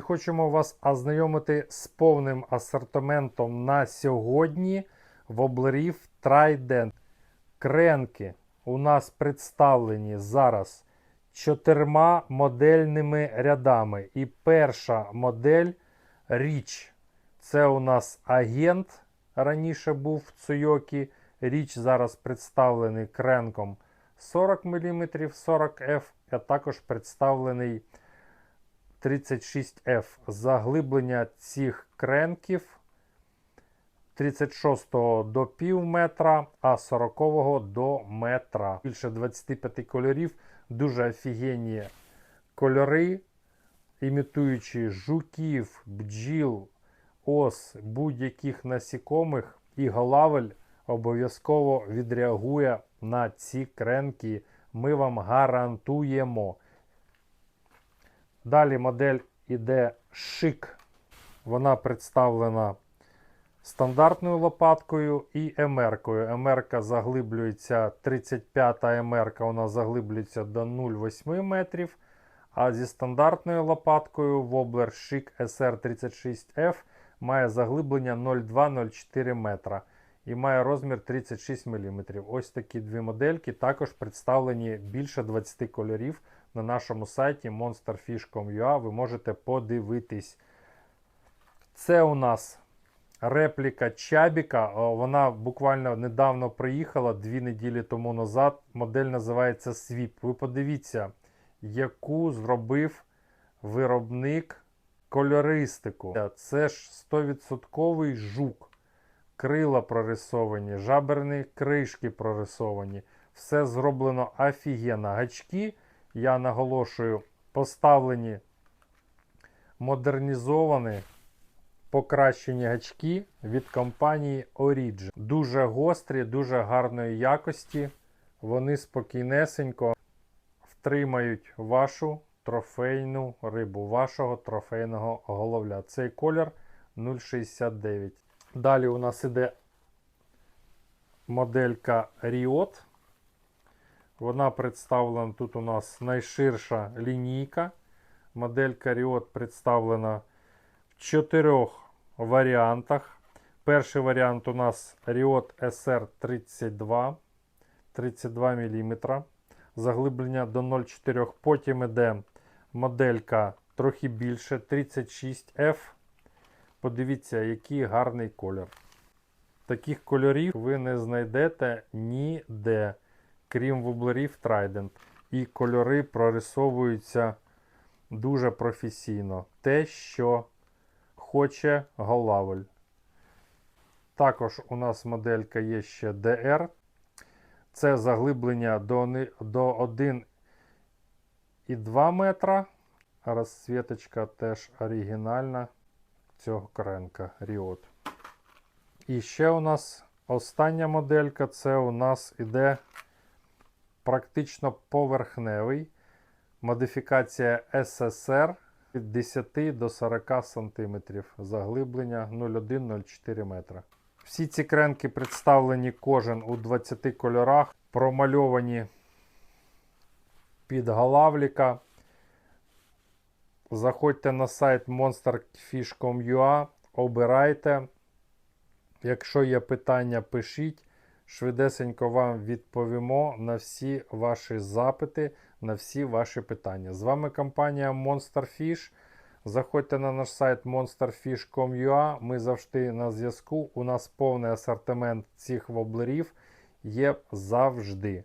Хочемо вас ознайомити з повним асортиментом на сьогодні воблерів Trident. Кренки у нас представлені зараз чотирма модельними рядами. І перша модель річ. Це у нас агент. Раніше був в Цуйокі. Річ зараз представлений кренком 40 мм 40F, а також представлений 36F. Заглиблення цих кренків 36 до пів метра, а 40 до метра. Більше 25 кольорів, дуже офігенні кольори, імітуючи жуків, бджіл, ос, будь-яких насікомих, і голавель обов'язково відреагує на ці кренки. Ми вам гарантуємо. Далі модель іде шик. Вона представлена стандартною лопаткою і МР-кою. МР заглиблюється 35 МР нас заглиблюється до 0,8 метрів. А зі стандартною лопаткою Wobbler Chic SR36F має заглиблення 0,2-0,4 метра і має розмір 36 мм. Ось такі дві модельки також представлені більше 20 кольорів на нашому сайті monsterfish.com.ua. Ви можете подивитись. Це у нас репліка Чабіка. Вона буквально недавно приїхала, дві неділі тому назад. Модель називається Sweep. Ви подивіться, яку зробив виробник кольористику. Це ж 100% жук. Крила прорисовані, жаберні кришки прорисовані. Все зроблено офігенно. Гачки, я наголошую, поставлені модернізовані покращені гачки від компанії Origin. Дуже гострі, дуже гарної якості. Вони спокійнесенько втримають вашу трофейну рибу, вашого трофейного головля. Цей колір 0,69. Далі у нас іде моделька Riot. Вона представлена тут у нас найширша лінійка. Моделька Riot представлена в чотирьох варіантах. Перший варіант у нас Riot SR32 32 мм. Заглиблення до 0,4. Потім іде моделька трохи більше 36F. Подивіться, який гарний колір. Таких кольорів ви не знайдете ніде, крім вублерів Trident. І кольори прорисовуються дуже професійно. Те, що хоче голавель. Також у нас моделька є ще DR. Це заглиблення до, 1,2 метра. Розсвіточка теж оригінальна цього кренка Riot. І ще у нас остання моделька це у нас іде практично поверхневий. Модифікація SSR від 10 до 40 см. Заглиблення 0,1-0,4 метра. Всі ці кренки представлені кожен у 20 кольорах, промальовані під голавліка. Заходьте на сайт monsterfish.com.ua, обирайте. Якщо є питання, пишіть. Швидесенько вам відповімо на всі ваші запити, на всі ваші питання. З вами компанія MonsterFish. Заходьте на наш сайт monsterfish.com.ua. Ми завжди на зв'язку. У нас повний асортимент цих воблерів є завжди.